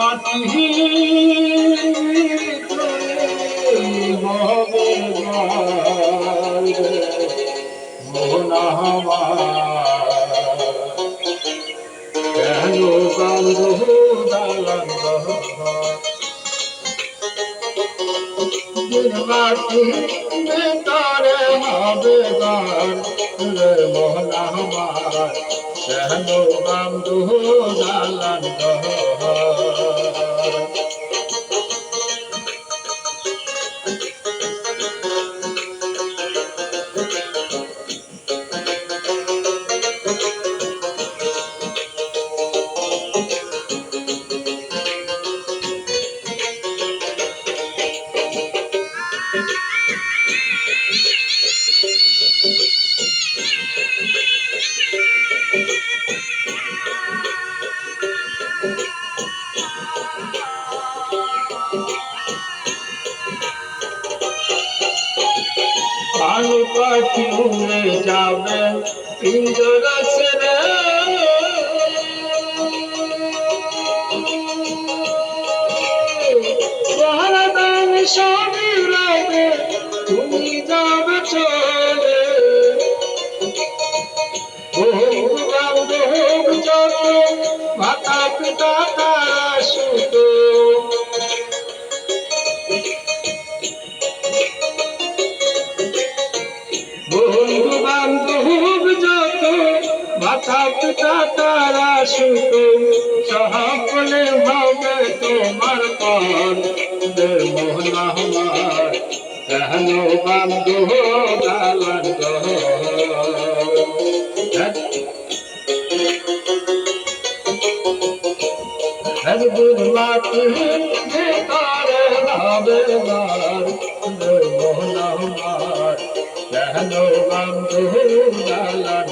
পাখি কেন কান্দ দালান মাটি তারে হবে গান রে মোহনা আমার কেন কান্দ দালান আলু পাখি উড়ে যাবে। পিঞ্জর সেরে সারাদান সবই রাবে তুমি যাবে চলে। বহু যত মাতা পিতা মাথা পিতা তারা সুত সকলে হবে তোমার পর। মোহনা হমার কেন মাটি তারে হবে বার মোহনা হমার কেন বান্ধব গালান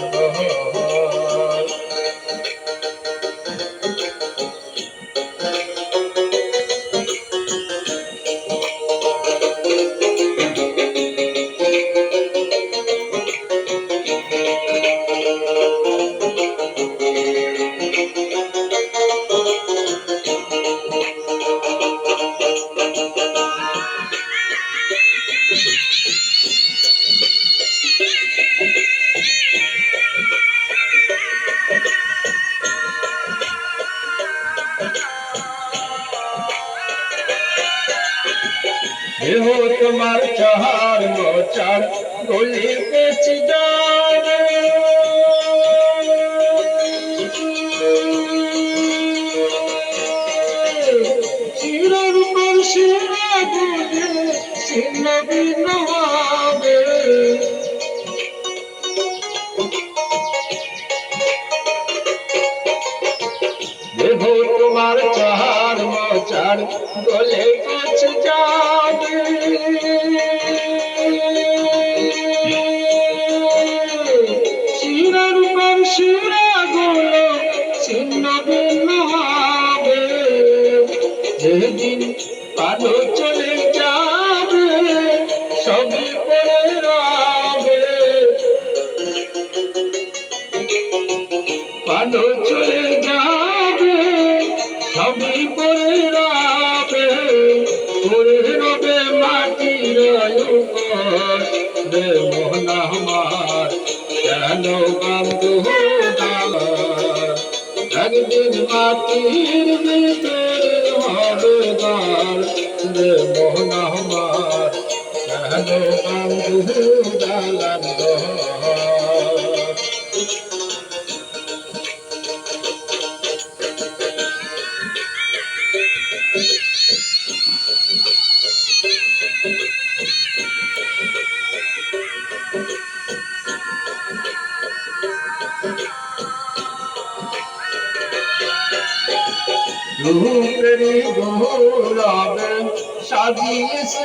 দেহ তোমার চাহার মোচার গলি পেছি উপর শিরা বুঝে ছিন্ন ভিন্ন মোচার গলে পেচ যাবে। শিরার উপর শিরা গুলো ছিন্ন ভিন্ন হবে। যেদিন পালো চলে যাবে, সবই পড়ে রবে পড়ে রবে মাটির রে মোহনা আমার কেন বান্ধু একদিন মাটির দালান রূপেরি গৌরবে সাজিয়েছে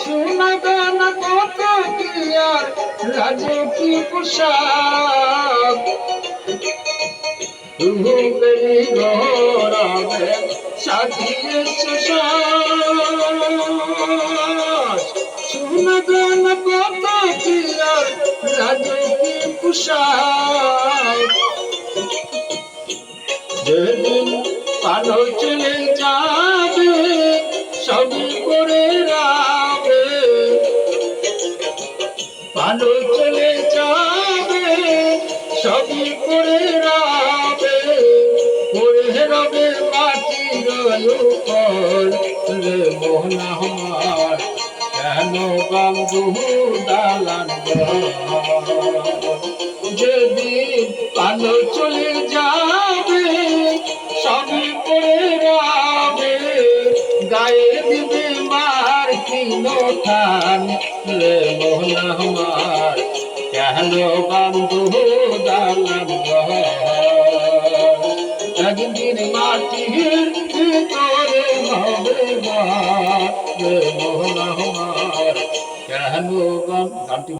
সোনা দানা কত কি আর রাজে কি পোশাক? রূপেরি গৌরবে সাজিয়েছে সোনা দানা কত কি আর রাজে কি পোশাক যেদিন পালো চলে যাবে, সবই করে রাবে। পালো চলে যাবে, সবই করে রাবে। করে রবে মাটির উপর রে মোহনা আমার। কেন বন্ধু দালান যেদিন পালো চলে যাবে সবই রাবে গায়ে দিবে মার কিনো আমার, কেন বন্ধু দালান একদিন মাটির ভিতরে হবে মা গানটি